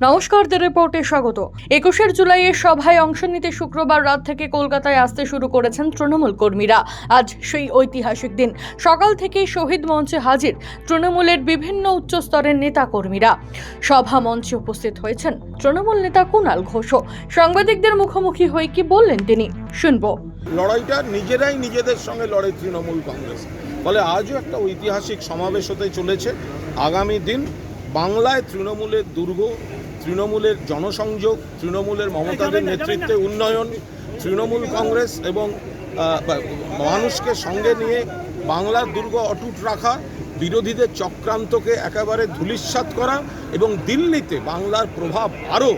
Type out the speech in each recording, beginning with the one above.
নমস্কার দ্য রিপোর্টে স্বাগত। একুশের জুলাইয়ের সভায় অংশ নিতে শুক্রবার রাত থেকে কলকাতায় আসতে শুরু করেছেন তৃণমূল কর্মীরা। আজ সেই ঐতিহাসিক দিন। সকাল থেকেই শহীদ মঞ্চে হাজির তৃণমূলের বিভিন্ন উচ্চস্তরের নেতা কর্মীরা সভা মঞ্চে উপস্থিত হয়েছেন তৃণমূল নেতা কুণাল ঘোষও সাংবাদিকদের মুখোমুখি হয়ে কি বললেন তিনি? শুনব। লড়াইটা নিজেরাই নিজেদের সঙ্গে লড়ে তৃণমূল কংগ্রেস। ফলে আজও একটা ঐতিহাসিক সমাবেশ হতে চলেছে। আগামী দিন বাংলায় তৃণমূলের দুর্গ তৃণমূলের জনসংযোগ তৃণমূলের মমতাদের নেতৃত্বে উন্নয়ন তৃণমূল কংগ্রেস এবং মানুষকে সঙ্গে নিয়ে বাংলার দুর্গ অটুট রাখা বিরোধীদের চক্রান্তকে একেবারে ধূলিসাৎ করা এবং দিল্লিতে বাংলার প্রভাব আরও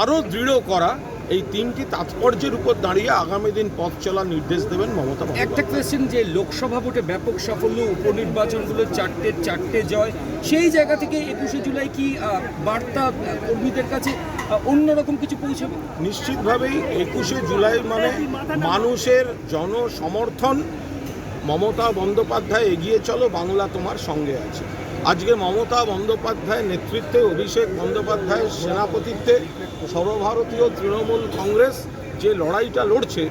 আরও দৃঢ় করা এই তিনটি তাৎপর্যের উপর দাঁড়িয়ে আগামী দিন পথ চলার নির্দেশ দেবেন মমতা একটা কোয়েশ্চেন যে লোকসভা ভোটে ব্যাপক সাফল্য উপনির্বাচনগুলো চারটে চারটে জয় সেই জায়গা থেকে একুশে জুলাই কি বার্তা কর্মীদের কাছে অন্যরকম কিছু পৌঁছাবে? নিশ্চিতভাবেই একুশে জুলাই মানে মানুষের জনসমর্থন মমতা বন্দ্যোপাধ্যায় এগিয়ে চলো বাংলা তোমার সঙ্গে আছে। আজকে মমতা বন্দ্যোপাধ্যায় নেতৃত্বে অভিষেক বন্দ্যোপাধ্যায়ের সেনাপতিত্বে সর্বভারতীয় তৃণমূল কংগ্রেস যে লড়াইটা লড়ছে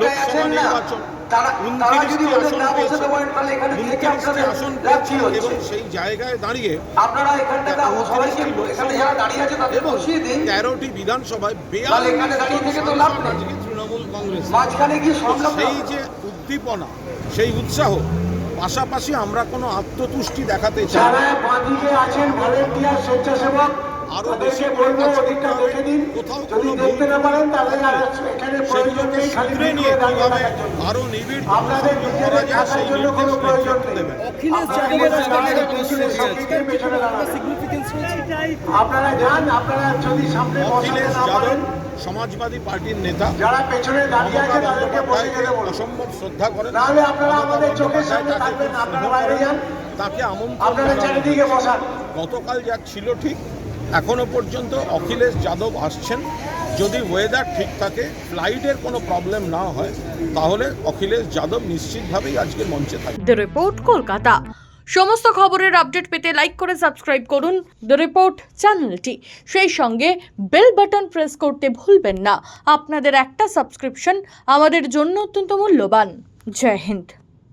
লোকসভা নির্বাচন উনত্রিশটি আসন পেয়েছে উনত্রিশটি আসন পেয়েছে এবং সেই জায়গায় দাঁড়িয়ে এবং তেরোটি বিধানসভায় তৃণমূল কংগ্রেস সেই যে উদ্দীপনা সেই উৎসাহ পাশাপাশি আমরা কোনো আত্মতুষ্টি দেখাতে চাই যারা। বাদিকে আছেন ভলেন্টিয়ার স্বেচ্ছাসেবক আরও বেশি কোথাও যদি কোনো দেখতে না পারেন তাহলে এখানে সেগুলোকে নিয়ে কীভাবে আরও নিবিড় আপনাদের জনসংযোগ করা যায় সেই নির্দেশ নেতৃত্ব দেবেন। অখিলেশ যাদবের পেছনে। সিগনিফিকেন্স রয়েছে। আপনারা যান আপনারা যদি সামনে বসাতে অখিলেশ যাদব সমাজবাদী পার্টির নেতা যারা পেছনে দাঁড়িয়ে আছে তাদেরকে বসে বন্দ্যোপাধ্যায়কে যেতে বলুন। অসম্ভব শ্রদ্ধা করেন। নাহলে আপনারা আমাদের চোখের সামনে থাকবেন না, আপনারা বাইরে যান। তাকে আমন্ত্রণ আপনারা চারিদিকে বসান। গতকাল যা ছিল ঠিক এখনও পর্যন্ত অখিলেশ যাদব আসছেন। যদি ওয়েদার ঠিক থাকে ফ্লাইটের কোনো প্রবলেম না হয়, তাহলে অখিলেশ যাদব নিশ্চিতভাবেই আজকের মঞ্চে থাকবে দ্য রিপোর্ট কলকাতা সমস্ত খবরের আপডেট পেতে লাইক করে সাবস্ক্রাইব করুন দ্য রিপোর্ট চ্যানেলটি সেই সঙ্গে বেল বাটন প্রেস করতে ভুলবেন না। আপনাদের একটা সাবস্ক্রিপশন আমাদের জন্য অত্যন্ত মূল্যবান। জয় হিন্দ।